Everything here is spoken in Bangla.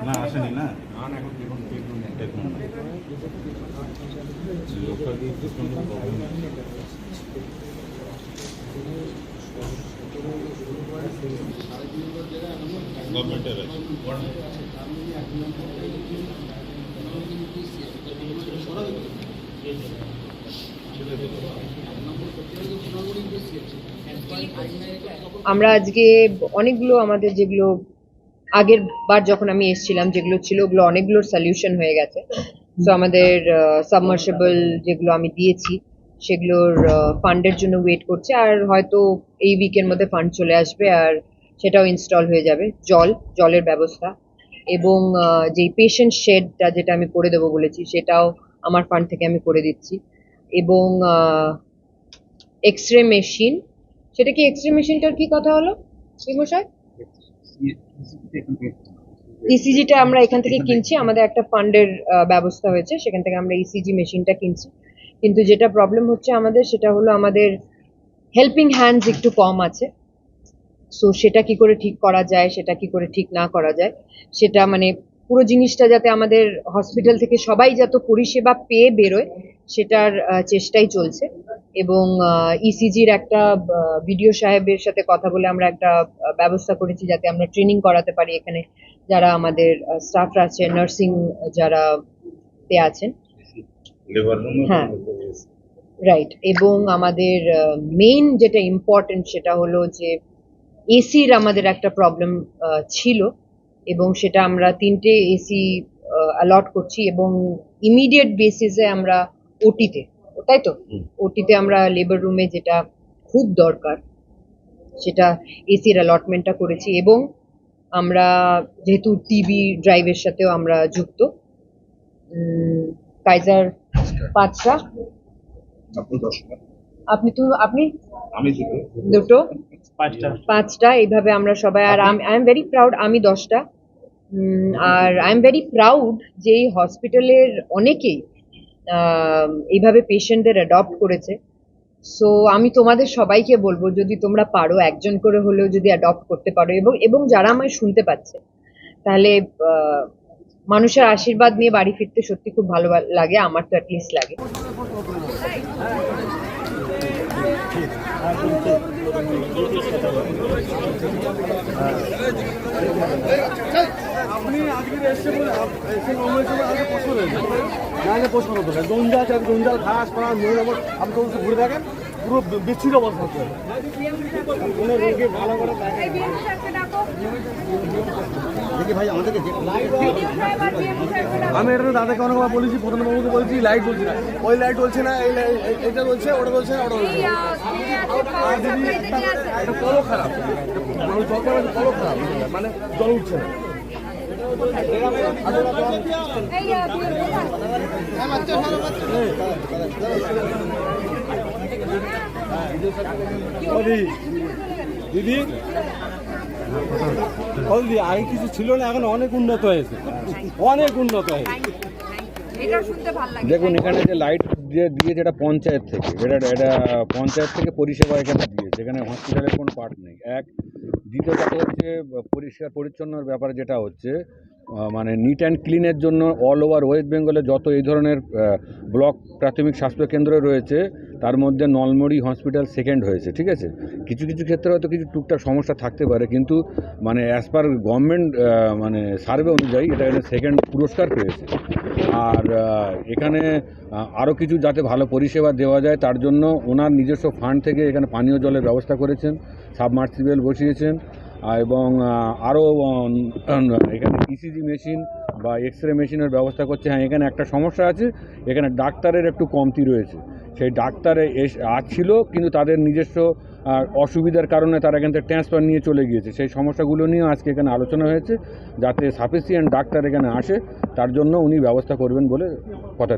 না আসেনি না? না। এখন দেখুন দেখুন দেখুন লোকালি প্রচণ্ড প্রবলেম গভর্নমেন্টের আছে আমরা আজকে অনেকগুলো আমাদের যেগুলো আগের বার যখন আমি এসেছিলাম, যেগুলো ছিল ওগুলো অনেকগুলোর সলিউশন হয়ে গেছে। তো আমাদের সাবমার্সেবল যেগুলো আমি দিয়েছি, সেগুলোর ফান্ডের জন্য ওয়েট করছে। আর হয়তো এই উইকের মধ্যে ফান্ড চলে আসবে আর সেটাও ইনস্টল হয়ে যাবে। জল, জলের ব্যবস্থা এবং যেই পেশেন্ট শেডটা যেটা আমি করে দেবো বলেছি, সেটাও আমার ফান্ড থেকে আমি করে দিচ্ছি। এবং এক্স রে মেশিন সেটা কি এক্স রে মেশিনটার কি কথা হলো ইসিজিটা আমরা এখান থেকে কিনছি। আমাদের একটা ফান্ডের ব্যবস্থা হয়েছে। সেখান থেকে আমরা ইসিজি মেশিনটা কিনছি। কিন্তু যেটা প্রবলেম হচ্ছে আমাদের সেটা হলো আমাদের হেল্পিং হ্যান্ডস একটু কম আছে। সো সেটা কি করে ঠিক করা যায় সেটা কি করে ঠিক না করা যায় সেটা মানে পুরো জিনিসটা যাতে আমাদের হসপিটাল থেকে সবাই যত পরিষেবা পেয়ে বেরোয় সেটার চেষ্টাই চলছে। এবং ইসিজির একটা বিডিও সাহেবের সাথে কথা বলে আমরা একটা ব্যবস্থা করেছি যাতে আমরা ট্রেনিং করাতে পারি এখানে যারা আমাদের স্টাফরা আছে নার্সিং যারা তে আছেন। হ্যাঁ। রাইট এবং আমাদের মেইন যেটা ইম্পর্টেন্ট সেটা হলো যে এসির আমাদের একটা প্রবলেম ছিল। এবং সেটা আমরা তিনটে এসি অ্যালট করছি এবং ইমিডিয়েট বেসিসে আমরা ওটিতে তাই তো? ওটিতে আমরা লেবার রুমে যেটা খুব দরকার সেটা এসির অ্যালটমেন্টটা করেছি এবং আমরা যেহেতু টিভি ড্রাইভের সাথেও আমরা যুক্ত উম, কাইজার পাঁচটা আপনি তো আপনি? দুটো। দুটো? পাঁচটা। পাঁচটা এইভাবে আমরা সবাই আর আই এম ভেরি প্রাউড আমি দশটা। আর আই এম ভেরি প্রাউড যে এই হসপিটালের অনেকেই এইভাবে পেশেন্টদের অ্যাডপ্ট করেছে। সো আমি তোমাদের সবাইকে বলব, যদি তোমরা পারো, একজন করে হলেও যদি অ্যাডপ্ট করতে পারো এবং এবং যারা আমায় শুনতে পাচ্ছে, তাহলে মানুষের আশীর্বাদ নিয়ে বাড়ি ফিরতে সত্যি খুব ভালো লাগে, আমার তো অ্যাটলিস্ট লাগে। আপনি আজকে এসে বলে আপ- এসে নর্মাল সময় আগে প্রশ্ন রয়েছে। নাহলে প্রশ্ন করতে হবে জঞ্জাল চার জঞ্জাল ঘাস পাড়া মেয়ে নম্বর আপনি তো ঘুরে থাকেন? পুরো বিচ্ছিন্ন অবস্থা হচ্ছে। কোনো রোগী ভালো করে দেখেন দেখি ভাই আমাদেরকে আমি এটা দাদাকে অনেকবার বলেছি প্রধানবাবুকে বলছি লাইট জ্বলছে না। ওই লাইট জ্বলছে না এই লাইট এটা জ্বলছে ওটা জ্বলছে না ওটা কলও খারাপ। মানে জল খারাপ। মানে জল উঠছে না। দিদি দিদি আগে কিছু ছিল না এখন অনেক উন্নত হয়েছে। অনেক উন্নত হয়েছে। এটা শুনতে ভালো লাগে। দেখুন এখানে যে লাইট যে দিয়ে যেটা পঞ্চায়েত থেকে। এটা এটা পঞ্চায়েত থেকে পরিষেবা এখানে দিয়েছে। এখানে হসপিটালের কোনো পার্ট নেই। এক দ্বিতীয় কথা হচ্ছে, পরিষ্কার, পরিচ্ছন্নর ব্যাপারে যেটা হচ্ছে মানে নিট অ্যান্ড ক্লিনের জন্য অল ওভার ওয়েস্ট বেঙ্গলে যত এই ধরনের ব্লক প্রাথমিক স্বাস্থ্যকেন্দ্র রয়েছে, তার মধ্যে নলমড়ি হসপিটাল সেকেন্ড হয়েছে, ঠিক আছে? কিছু কিছু ক্ষেত্রে হয়তো কিছু টুকটাক সমস্যা থাকতে পারে, কিন্তু মানে অ্যাজ পার গভর্নমেন্ট মানে সার্ভে অনুযায়ী এটা এখানে সেকেন্ড পুরস্কার পেয়েছে। আর এখানে আরও কিছু যাতে ভালো পরিষেবা দেওয়া যায়, তার জন্য ওনার নিজস্ব ফান্ড থেকে এখানে পানীয় জলের ব্যবস্থা করেছেন সাবমার্সিবেল বসিয়েছেন। এবং আরও এখানে ইসিজি মেশিন বা এক্স রে মেশিনের ব্যবস্থা করছে। হ্যাঁ এখানে একটা সমস্যা আছে। এখানে ডাক্তারের একটু কমতি রয়েছে। সেই ডাক্তারে এস ছিল, কিন্তু তাদের নিজস্ব অসুবিধার কারণে তারা এখান থেকে ট্রান্সফার নিয়ে চলে গিয়েছে। সেই সমস্যাগুলো নিয়েও আজকে এখানে আলোচনা হয়েছে, যাতে সাফিসিয়েন্ট ডাক্তার এখানে আসে। তার জন্য উনি ব্যবস্থা করবেন বলে কথা